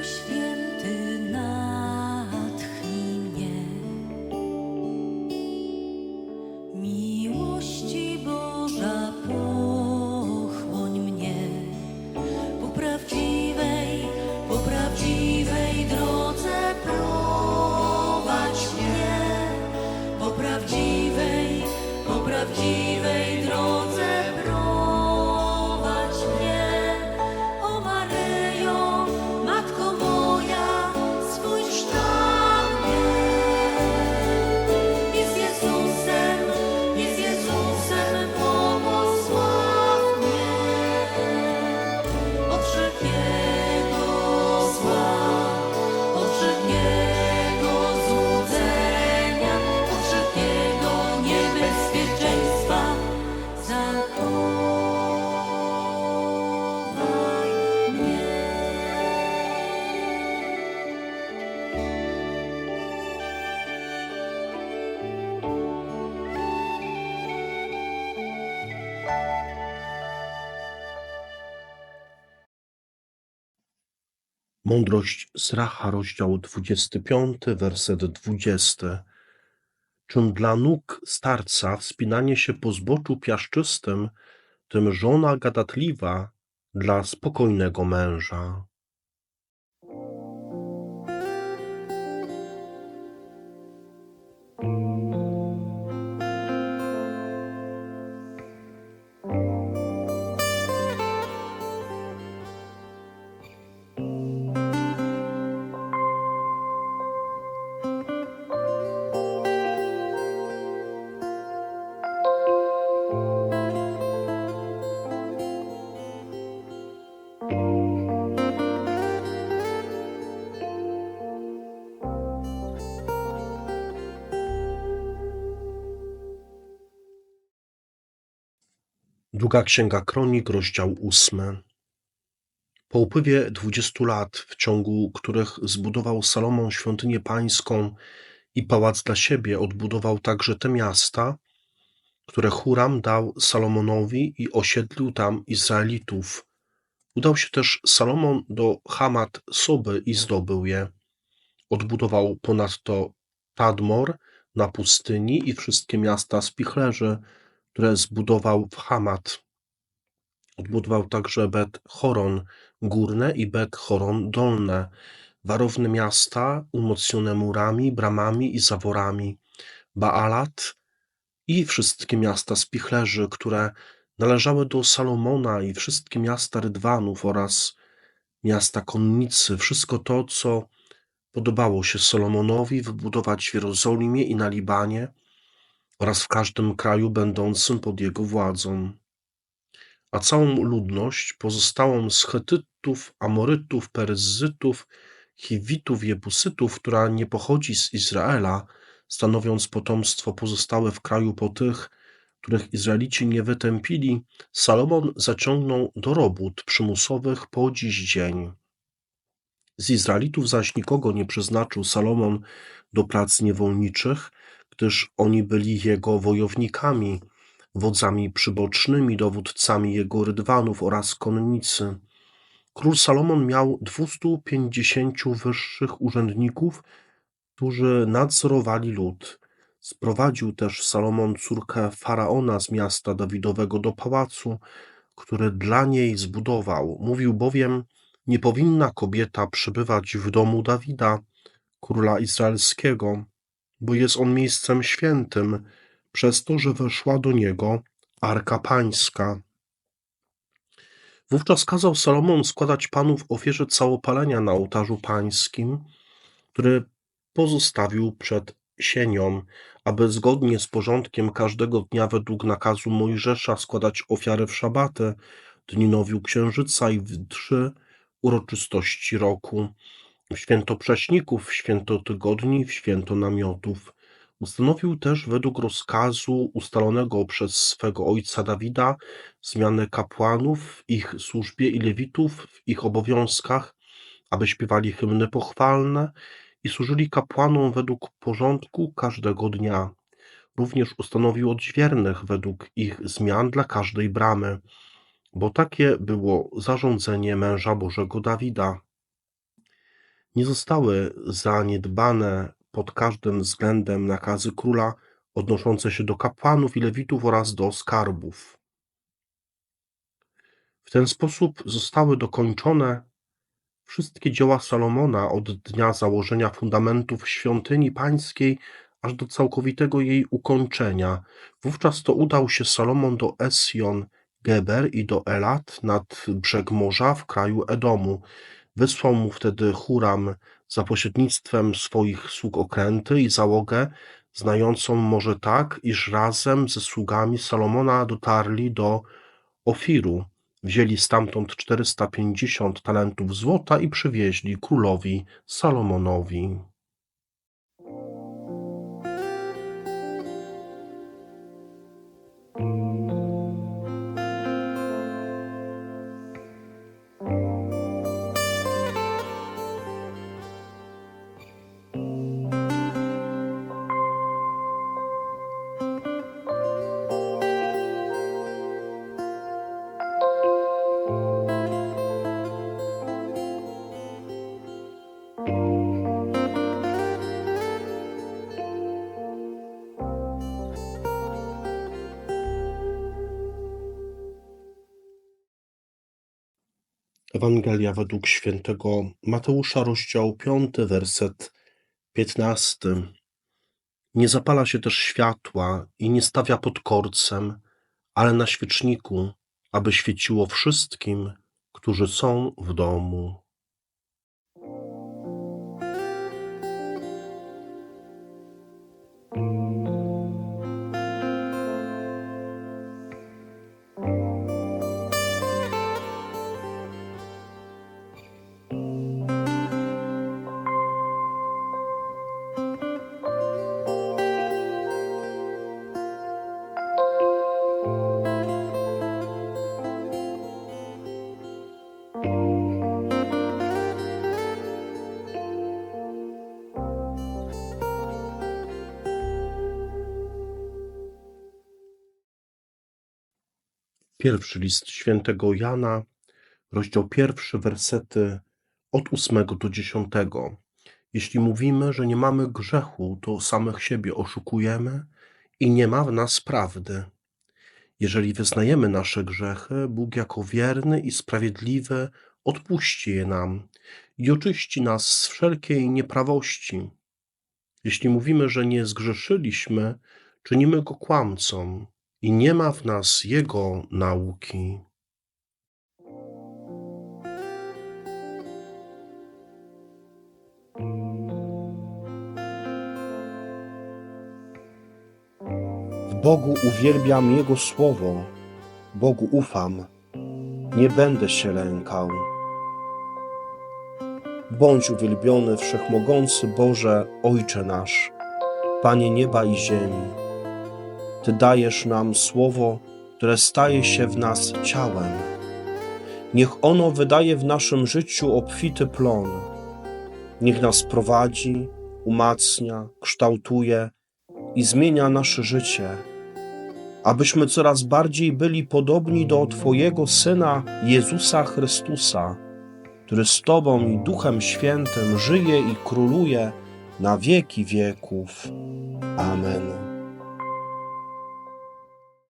uświat. Mądrość Sracha, rozdział 25, werset 20. Czym dla nóg starca wspinanie się po zboczu piaszczystym, tym żona gadatliwa dla spokojnego męża. Druga Księga Kronik, rozdział 8. Po upływie dwudziestu lat, w ciągu których zbudował Salomon świątynię pańską i pałac dla siebie, odbudował także te miasta, które Huram dał Salomonowi i osiedlił tam Izraelitów. Udał się też Salomon do Hamat Soby i zdobył je. Odbudował ponadto Tadmor na pustyni i wszystkie miasta spichlerzy, które zbudował w Hamat. Odbudował także Bet Horon górne i Bet Horon dolne, warowne miasta umocnione murami, bramami i zaworami, Baalat i wszystkie miasta spichlerzy, które należały do Salomona i wszystkie miasta Rydwanów oraz miasta konnicy, wszystko to, co podobało się Salomonowi wybudować w Jerozolimie i na Libanie oraz w każdym kraju będącym pod jego władzą. A całą ludność pozostałą z Chetytów, Amorytów, Peryzytów, Chiwitów, Jebusytów, która nie pochodzi z Izraela, stanowiąc potomstwo pozostałe w kraju po tych, których Izraelici nie wytępili, Salomon zaciągnął do robót przymusowych po dziś dzień. Z Izraelitów zaś nikogo nie przeznaczył Salomon do prac niewolniczych, gdyż oni byli jego wojownikami, wodzami przybocznymi, dowódcami jego rydwanów oraz konnicy. Król Salomon miał 250 wyższych urzędników, którzy nadzorowali lud. Sprowadził też Salomon córkę faraona z miasta Dawidowego do pałacu, który dla niej zbudował. Mówił bowiem, nie powinna kobieta przebywać w domu Dawida, króla izraelskiego, bo jest on miejscem świętym, przez to, że weszła do niego arka pańska. Wówczas kazał Salomon składać panu ofierze całopalenia na ołtarzu pańskim, który pozostawił przed sienią, aby zgodnie z porządkiem każdego dnia według nakazu Mojżesza składać ofiarę w szabatę, dni nowiu księżyca i w trzy uroczystości roku, święto prześników, święto tygodni, święto namiotów. Ustanowił też według rozkazu ustalonego przez swego ojca Dawida zmianę kapłanów w ich służbie i lewitów w ich obowiązkach, aby śpiewali hymny pochwalne i służyli kapłanom według porządku każdego dnia. Również ustanowił odźwiernych według ich zmian dla każdej bramy, bo takie było zarządzenie męża Bożego Dawida. Nie zostały zaniedbane pod każdym względem nakazy króla odnoszące się do kapłanów i lewitów oraz do skarbów. W ten sposób zostały dokończone wszystkie dzieła Salomona od dnia założenia fundamentów świątyni pańskiej aż do całkowitego jej ukończenia. Wówczas to udał się Salomon do Esjon Geber i do Elat nad brzeg morza w kraju Edomu. Wysłał mu wtedy Huram za pośrednictwem swoich sług okręty i załogę, znającą morze tak, iż razem ze sługami Salomona dotarli do Ofiru. Wzięli stamtąd 450 talentów złota i przywieźli królowi Salomonowi. Ewangelia według świętego Mateusza, rozdział 5, werset 15. Nie zapala się też światła i nie stawia pod korcem, ale na świeczniku, aby świeciło wszystkim, którzy są w domu. Pierwszy list świętego Jana, rozdział pierwszy, wersety od ósmego do dziesiątego. Jeśli mówimy, że nie mamy grzechu, to samych siebie oszukujemy i nie ma w nas prawdy. Jeżeli wyznajemy nasze grzechy, Bóg jako wierny i sprawiedliwy odpuści je nam i oczyści nas z wszelkiej nieprawości. Jeśli mówimy, że nie zgrzeszyliśmy, czynimy go kłamcą i nie ma w nas jego nauki. W Bogu uwielbiam Jego słowo, Bogu ufam, nie będę się lękał. Bądź uwielbiony, wszechmogący Boże, Ojcze nasz, Panie nieba i ziemi. Ty dajesz nam słowo, które staje się w nas ciałem. Niech ono wydaje w naszym życiu obfity plon. Niech nas prowadzi, umacnia, kształtuje i zmienia nasze życie, abyśmy coraz bardziej byli podobni do Twojego Syna Jezusa Chrystusa, który z Tobą i Duchem Świętym żyje i króluje na wieki wieków. Amen.